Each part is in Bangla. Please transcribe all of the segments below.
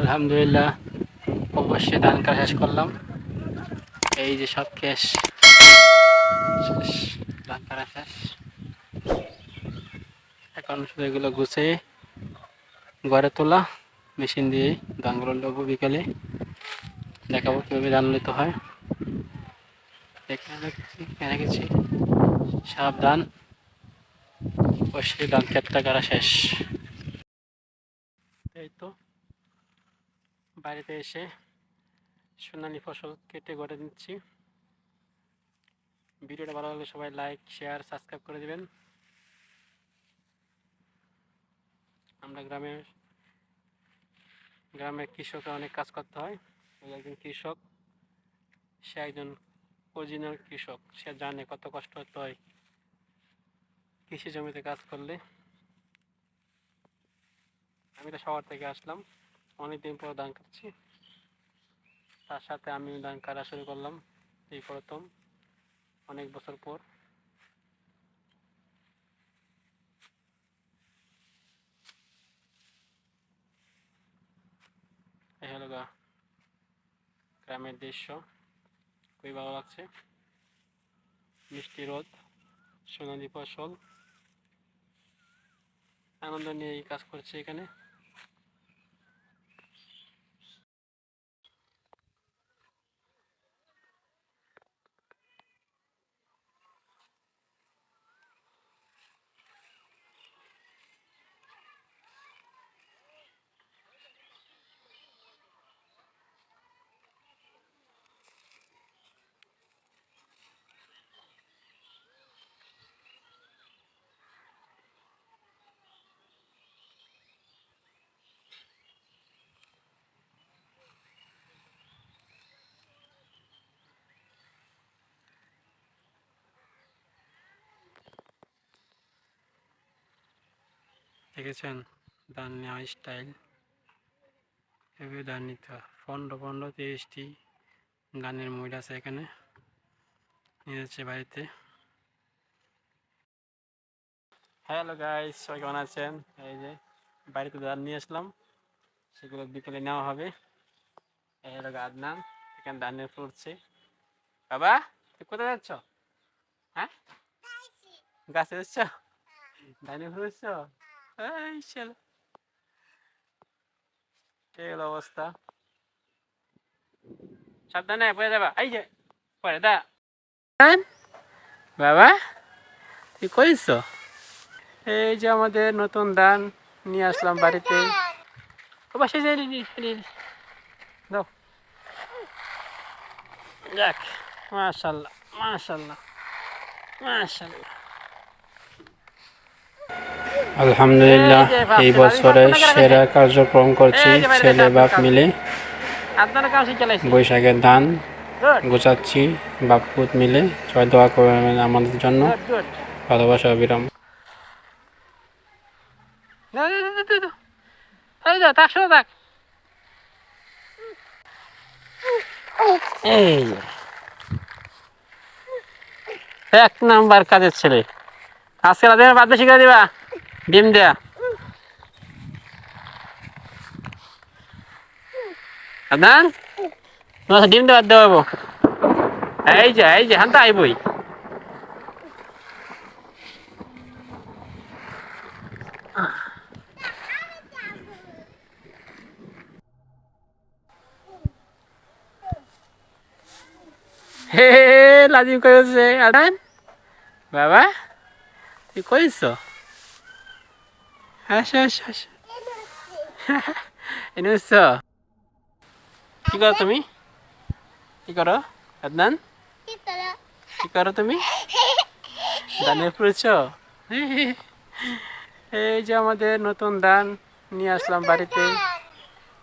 আলহামদুলিল্লাহ, অবশ্যই ধান কাটা শেষ করলাম। এই যে সব কেশ শেষ, ধান কাটা শেষ। এখন শুধু এগুলো গুছিয়ে ঘরে তোলা, মেশিন দিয়ে ধানগুলো নেব বিকালে দেখাবো কীভাবে ধান নিতে হয়। এখানে রেখেছি এখানে সাবধান অবশ্যই ধান ক্ষেতটা কাটা শেষ। এই তো। বাড়িতে এসে সোনালি ফসল কেটে গড়ে দিচ্ছি ভিডিওটা ভালো লাগলে সবাই লাইক শেয়ার সাবস্ক্রাইব করে দেবেন। আমরা গ্রামের গ্রামের কৃষকরা অনেক কাজ করতে হয়। একজন কৃষক, সে একজন অরিজিনাল কৃষক, সে জানে কত কষ্ট করতে হয় কৃষি জমিতে কাজ করলে। আমি তো শহর থেকে আসলাম। অনেকদিন পর ধান কাটছি তার সাথে আমি ধান কাটা শুরু করলাম এই প্রথম অনেক বছর পর। গা গ্রামের দৃশ্য। খুবই ভালো লাগছে। মিষ্টি রোদ সোনালি ফসল। আনন্দ নিয়ে এই কাজ করছে এখানে। দেখেছেন? ধান নেওয়া স্টাইল। এভাবে ধান নিতে হয়। পনেরো পনেরো তিরিশটি গানের মহিলা আছে এখানে। নিয়ে যাচ্ছে বাড়িতে। হ্যালো গাইস সবাই কেমন আছেন? এই যে বাড়িতে ধান নিয়ে আসলাম। সেগুলো বিকেলে নেওয়া হবে। এই হলো আদনান এখানে ধানের ফুটছে বাবা তুই কোথায় যাচ্ছ? হ্যাঁ? গাছে। যাচ্ছ? ধানের ফুটছ এই শালা। এই অবস্থা? সাবধানে পড়ে যাবা। এই যে পড়ে দা। বাবা তুই করিস এই যে আমাদের নতুন ধান নিয়ে আসলাম বাড়িতে। ও বাসে যাই দাও। যাক মাশাল্লাহ মাশাল্লাহ মাশাল্লাহ। আলহামদুলিল্লাহ এই বছরে সেরা কার্যক্রম করছি ছেলে বাপ মিলে। বৈশাখের ধান গোছাচ্ছি বাপুত মিলে সবাই দোয়া করবেন আমাদের জন্য। ভালোবাসা অবিরাম। এক নাম্বার কাজের ছেলে। আজকে রাতে বাদ বেশি করে দিবা? ডিম দেয়া। আদান তোমার ডিম দেওয়ার দেওয়াবো। এই যে এই যে হান্তা আইবই। হে লাজিম কইছে আদান বাবা? তুই কইছ আসো আসো এনেছ কি করো তুমি? কি করো? আদনান? কি করো? তুমি? ধানের ফুড়েছ এই যে আমাদের নতুন ধান নিয়ে আসলাম বাড়িতে।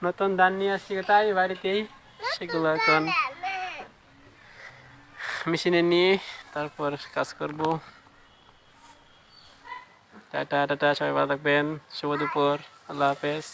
নতুন ধান নিয়ে আসছি তাই বাড়িতেই। সেগুলো এখন মেশিনে নিয়ে তারপর কাজ করব। টাটা টাটা সবাই ভালো থাকবেন। শুভ দুপুর আল্লাহ হাফেজ।